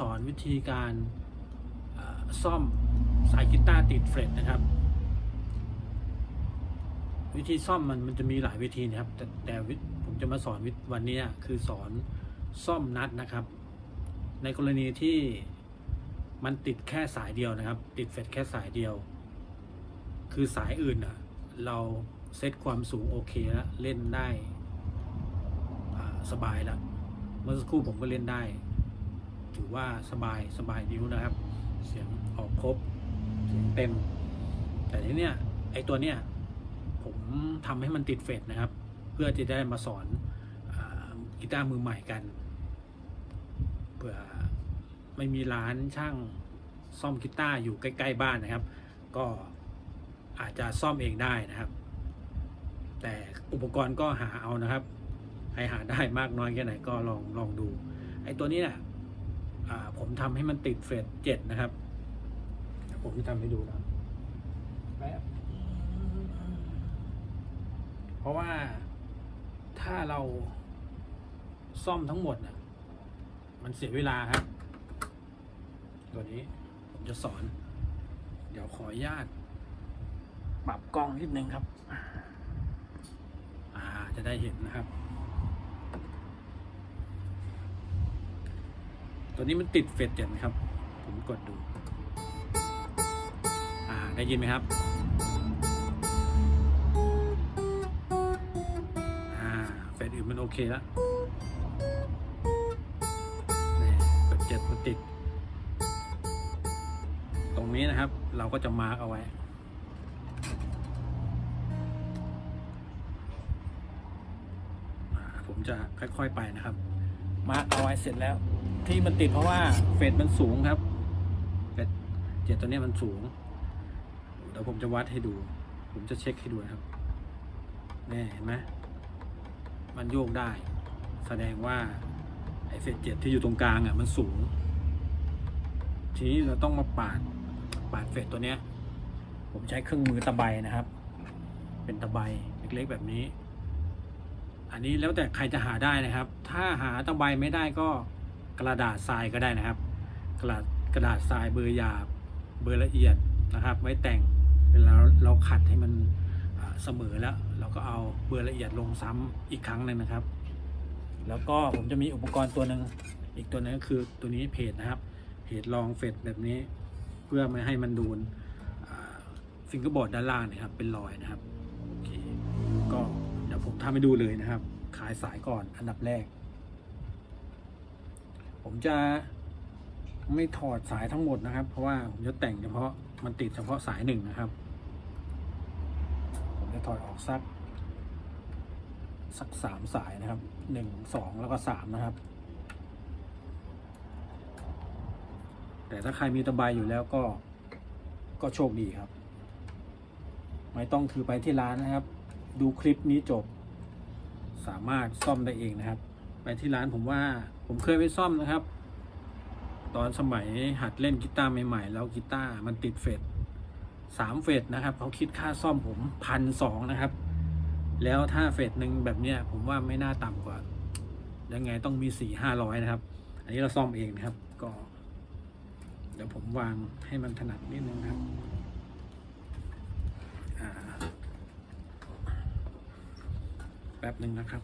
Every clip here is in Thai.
สอนวิธีการซ่อมสายกีตาร์ติดเฟรตนะครับ วิธีซ่อมมันมันจะมีหลายวิธีนะครับ แต่แต่ผมจะมาสอนวิวันนี้คือสอนซ่อมนัดนะครับ ในกรณีที่มันติดแค่สายเดียวนะครับ ติดเฟรตแค่สายเดียว คือสายอื่นอะ เราเซตความสูงโอเคแล้วเล่นได้สบายแล้วเมื่อสักครู่ผมก็เล่นได้ ถือว่าสบายสบายนิ้วนะครับ เสียงออกครบ เสียงเต็ม แต่ทีเนี้ยไอตัวเนี้ยผมทำให้มันติดเฟดนะครับ เพื่อจะได้มาสอนอกีตาร์มือใหม่กันเผื่อไม่มีร้านช่างซ่อมกีตาร์อยู่ใกล้ ๆ บ้านนะครับ ก็อาจจะซ่อมเองได้นะครับ แต่อุปกรณ์ก็หาเอานะครับให้หาได้มากน้อยแค่ไหนก็ลองลองดู ไอ้ตัวนี้เนี่ย ผมทำให้มันติดเฟสเจ็ดนะครับเดี๋ยวผมจะทำให้ดูนะครับแป๊บเพราะว่าถ้าเราซ่อมทั้งหมดน่ะ มันเสียเวลาครับ ตัวนี้ผมจะสอน เดี๋ยวขออนุญาต ปรับกล้องนิดนึงครับ อ่าจะได้เห็นนะครับ ตัวนี้มันติดเฟสเจ็ดนะครับ ผมกดดู อ่า ได้ยินไหมครับ อ่า เฟสอื่นมันโอเคแล้วนี่เฟสเจ็ดมันติด ตรงนี้นะครับ เราก็จะมาร์กเอาไว้ผมจะค่อย ๆ ไปนะครับ มาร์กเอาไว้เสร็จแล้ว ที่มันติดเพราะว่าเฟสมันสูงครับเฟสเจ็ดตัวนี้มันสูงเดี๋ยวผมจะวัดให้ดู ผมจะเช็คให้ดูนะครับนี่เห็นไหมมันโยกได้ แสดงว่าไอเฟสเจ็ดที่อยู่ตรงกลางอะมันสูง ทีนี้เราต้องมาปาดปาดเฟสตัวเนี้ย ผมใช้เครื่องมือตะไบนะครับ เป็นตะไบเล็กๆแบบนี้ อันนี้แล้วแต่ใครจะหาได้นะครับ ถ้าหาตะไบไม่ได้ก็ กระดาษทรายก็ได้นะครับ กระดาษกระดาษทรายเบอร์หยาบเบอร์ละเอียดนะครับ ไว้แต่งเวลาเราขัดให้มันเสมอแล้ว เราก็เอาเบอร์ละเอียดลงซ้ำอีกครั้งหนึ่งนะครับ แล้วก็ผมจะมีอุปกรณ์ตัวหนึ่งอีกตัวหนึงก็คือตัวนี้เพจนะครับ เพจลองเฟดแบบนี้ เพื่อไม่ให้มันโดนฟิงเกอร์บอร์ดด้านล่างนะครับ เป็นรอยนะครับโอเคก็เดี๋ยวผมทำให้ดูเลยนะครับ ขายสายก่อนอันดับแรก ผมจะไม่ถอดสายทั้งหมดนะครับ เพราะว่าผมจะแต่งเฉพาะมันติดเฉพาะสายหนึ่งนะครับ ผมจะถอดออกสัก สักสามสายนะครับหนึ่งสองแล้วก็สามนะครับ แต่ถ้าใครมีตะไบอยู่แล้วก็ก็โชคดีครับ ไม่ต้องถือไปที่ร้านนะครับ ดูคลิปนี้จบ สามารถซ่อมได้เองนะครับ ที่ร้านผมว่าผมเคยไปซ่อมนะครับ ตอนสมัยหัดเล่นกีตาร์ใหม่ๆ แล้วกีตาร์มันติดเฟดสามเฟดนะครับเขาคิดค่าซ่อมผมพันสองนะครับ แล้วถ้าเฟดหนึ่งแบบเนี้ยผมว่าไม่น่าต่ำกว่า ยังไงต้องมีสี่ห้าร้อยนะครับ อันนี้เราซ่อมเองนะครับ ก็ เดี๋ยวผมวางให้มันถนัดนิดนึงครับแป๊บหนึ่งนะครับ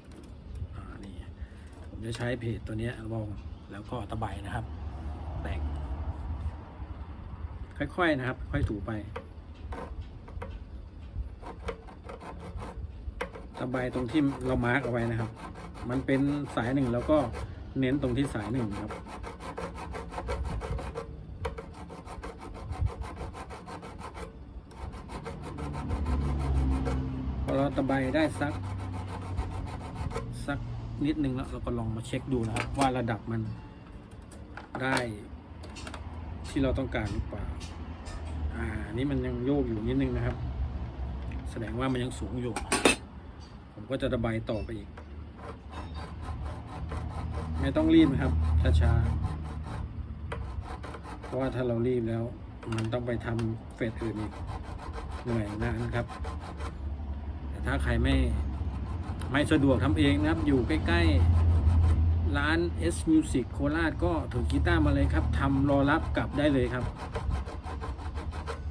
จะใช้เพจตัวนี้ลองแล้วก็ตะไบนะครับ แต่งค่อยๆนะครับ ค่อยถูไป ตะไบตรงที่เรามาร์กเอาไว้นะครับ มันเป็นสายหนึ่งแล้วก็เน้นตรงที่สายหนึ่งครับพอเราตะไบได้สัก นิดนึงแล้วเราก็ลองมาเช็คดูนะครับ ว่าระดับมันได้ที่เราต้องการหรือเปล่า อ่า นี่มันยังโยกอยู่นิดนึงนะครับ แสดงว่ามันยังสูงอยู่ ผมก็จะตะไบต่อไปอีก ไม่ต้องรีบนะครับ ช้าๆ เพราะว่าถ้าเรารีบแล้ว มันต้องไปทำเฟสอื่นอีก เหนื่อยนานนะครับ แต่ถ้าใครไม่ ไม่สะดวกทำเองนะครับ อยู่ใกล้ ๆ ร้าน S Music โคราชก็ถือกีตาร์มาเลยครับทำรอรับกลับได้เลยครับ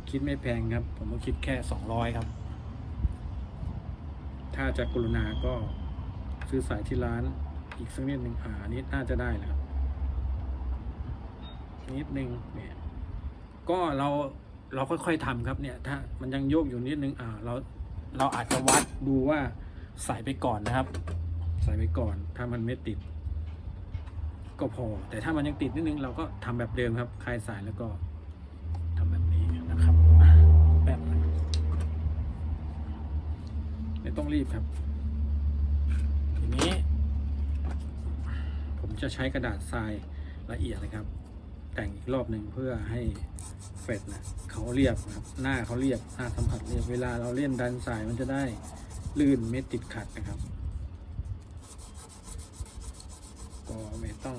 คิดไม่แพงครับ ผมก็คิดแค่ 200 ครับ ถ้าจะกรุณาก็ซื้อสายที่ร้านอีกสักนิดหนึ่งอ่านี้น่าจะได้แล้วครับนิดนึงเนี่ย ก็เราเราค่อยๆทำครับเนี่ย ถ้ามันยังโยกอยู่นิดนึงอ่าเราเราอาจจะวัดดูว่า ใส่ไปก่อนนะครับ ใส่ไปก่อน ถ้ามันไม่ติด ก็พอ แต่ถ้ามันยังติดนิดนึงเราก็ทำแบบเดิมครับคลายสายแล้วก็ทำแบบนี้นะครับแบบไม่ต้องรีบครับ ทีนี้ ผมจะใช้กระดาษทรายละเอียดนะครับ แต่งอีกรอบหนึ่งเพื่อให้เฟดนะเขาเรียบนะครับหน้าเขาเรียบหน้าสัมผัสเรียบเวลาเราเล่นดันสายมันจะได้ ลื่นไม่ติดขัดนะครับ ก็ไม่ต้อง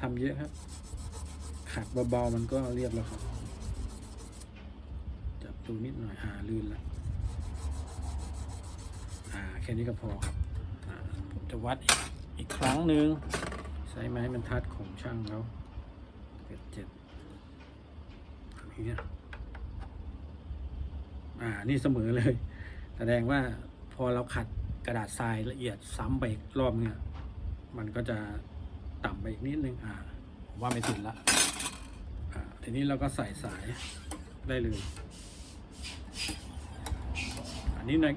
ทำเยอะครับ ขัดเบาๆมันก็เรียบแล้วครับ จับดูนิดหน่อยหาลื่นแล้วอ่าแค่นี้ก็พอครับอ่าผมจะวัดอีกอีกครั้งหนึ่งใช้ไม้บรรทัดของช่างเขาเจ็ดเจ็ดอย่างเงี้ยอ่า นี่เสมอเลย แสดงว่าพอเราขัดกระดาษทรายละเอียดซ้ำไปอีกรอบเนี่ย มันก็จะต่ำไปอีกนิดนึงอ่าผมว่าไม่ติดละอ่าทีนี้เราก็ใส่สายได้เลย อันนี้นะ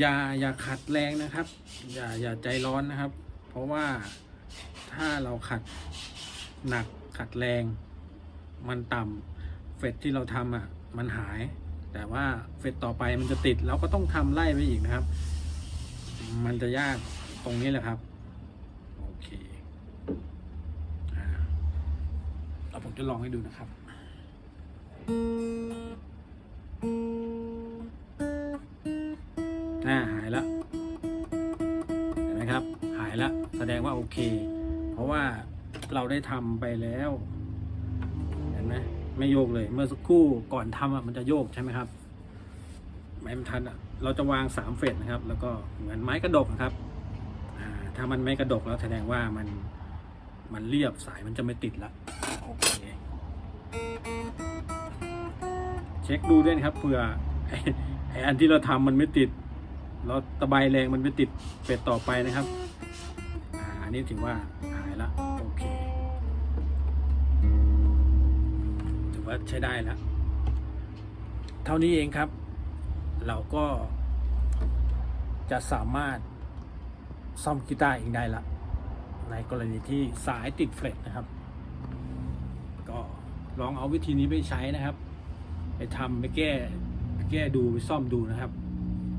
อย่าอย่าขัดแรงนะครับ อย่าอย่าใจร้อนนะครับ เพราะว่าถ้าเราขัดหนักขัดแรง มันต่ำเฟดที่เราทำอะ มันหาย แต่ว่าเฟดต่อไปมันจะติดเราก็ต้องทำไล่ไปอีกนะครับ มันจะยากตรงนี้แหละครับ โอเคอ่าผมจะลองให้ดูนะครับน่าหายแล้วเห็นไหมครับ หายแล้วแสดงว่าโอเค เพราะว่าเราได้ทำไปแล้ว ไม่โยกเลย เมื่อสักครู่ก่อนทำอะมันจะโยกใช่ไหมครับไม้บรรทัดอะเราจะวางสามเฟสนะครับ แล้วก็เหมือนไม้กระดกนะครับถ้ามันไม่กระดกแล้วแสดงว่ามันมันเรียบสายมันจะไม่ติดละโอเคเช็คดูด้วยนะครับเผื่อไอ้ไออันที่เราทำมันไม่ติด เราตะไบแรงมันไม่ติดเฟสต่อไปนะครับออันนี้ถือว่า ใช้ได้แล้ว เท่านี้เองครับ เราก็จะสามารถซ่อมกีตาร์เองได้ละในกรณีที่สายติดเฟลตนะครับ ก็ลองเอาวิธีนี้ไปใช้นะครับ ไปทำไปแก้ไปแก้ดูไปซ่อมดูนะครับ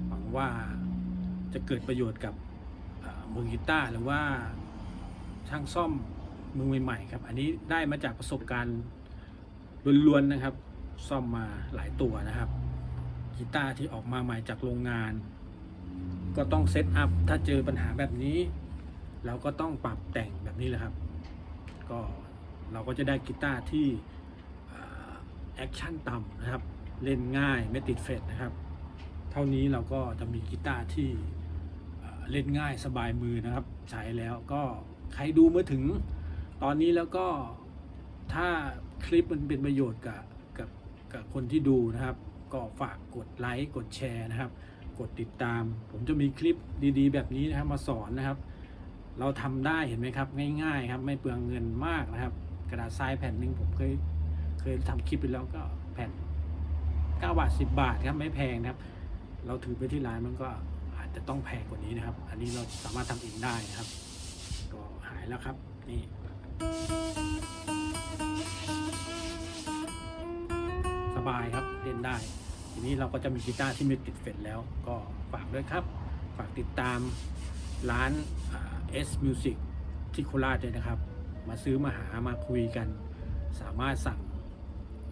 หวังว่าจะเกิดประโยชน์กับมือกีตาร์หรือว่าช่างซ่อมมือใหม่ๆครับ อันนี้ได้มาจากประสบการณ์ ล้วนๆนะครับ ซ่อมมาหลายตัวนะครับกีตาร์ที่ออกมาใหม่จากโรงงาน ก็ต้องเซตอัพถ้าเจอปัญหาแบบนี้ เราก็ต้องปรับแต่งแบบนี้แหละครับ ก็เราก็จะได้กีตาร์ที่แอคชั่นต่ำนะครับ เล่นง่ายไม่ติดเฟดนะครับ เท่านี้เราก็จะมีกีตาร์ที่เล่นง่ายสบายมือนะครับ ใช้แล้วก็ใครดูเมาถึงตอนนี้แล้วก็ถ้า คลิปมันเป็นประโยชน์กับกับกับคนที่ดูนะครับ ก็ฝากกดไลค์กดแชร์นะครับ กดติดตาม ผมจะมีคลิปดีๆ แบบนี้นะครับมาสอนนะครับ เราทำได้เห็นไหมครับ ง่ายๆครับไม่เปลืองเงินมากนะครับ กระดาษทรายแผ่นหนึ่งผมเคยเคยทำคลิปไปแล้วก็แผ่น9บาท10 บาทครับไม่แพงนะครับ เราถือไปที่ร้านมันก็อาจจะต้องแพงกว่านี้นะครับ อันนี้เราสามารถทำเองได้นะครับ ก็หายแล้วครับนี่ บายครับเล่นได้ ทีนี้เราก็จะมีกีตาร์ที่ม่ติดเฟดแล้ว ก็ฝากด้วยครับ ฝากติดตามร้านเอสมิวสิกที่โคราชเลยนะครับ มาซื้อมาหามาคุยกัน สามารถสั่ง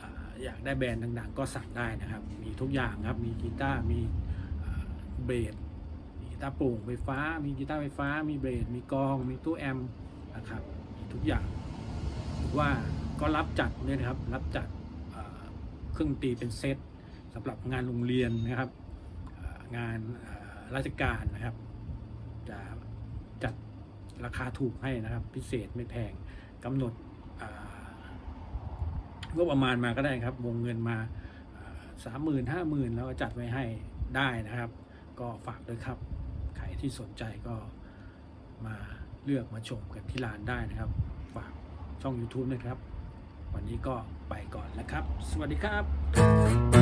ออยากได้แบรนด์ดังๆ ก็สั่งได้นะครับ มีทุกอย่างครับ มีกีตาร์มีเบสมีกีตาร์โปร่งไฟฟ้า มีกีตาร์ไฟฟ้า มีเบสมีกอง มีตู้แอมป์นะครับ มีทุกอย่างว่าก็รับจัดเนี่ยนะครับ รับจัด เครื่องดนตรีเป็นเซตสำหรับงานโรงเรียนนะครับ งานราชการนะครับ จะจัดราคาถูกให้นะครับ พิเศษไม่แพงกำหนดงบประมาณมาก็ได้ครับ วงเงินมาสามหมื่นห้าหมื่นแล้วก็จัดไว้ให้ได้นะครับ ก็ฝากด้วยครับใครที่สนใจก็มาเลือกมาชมกันที่ร้านได้นะครับ ฝากช่อง YouTube นะครับ วันนี้ก็ไปก่อนแล้วครับ สวัสดีครับ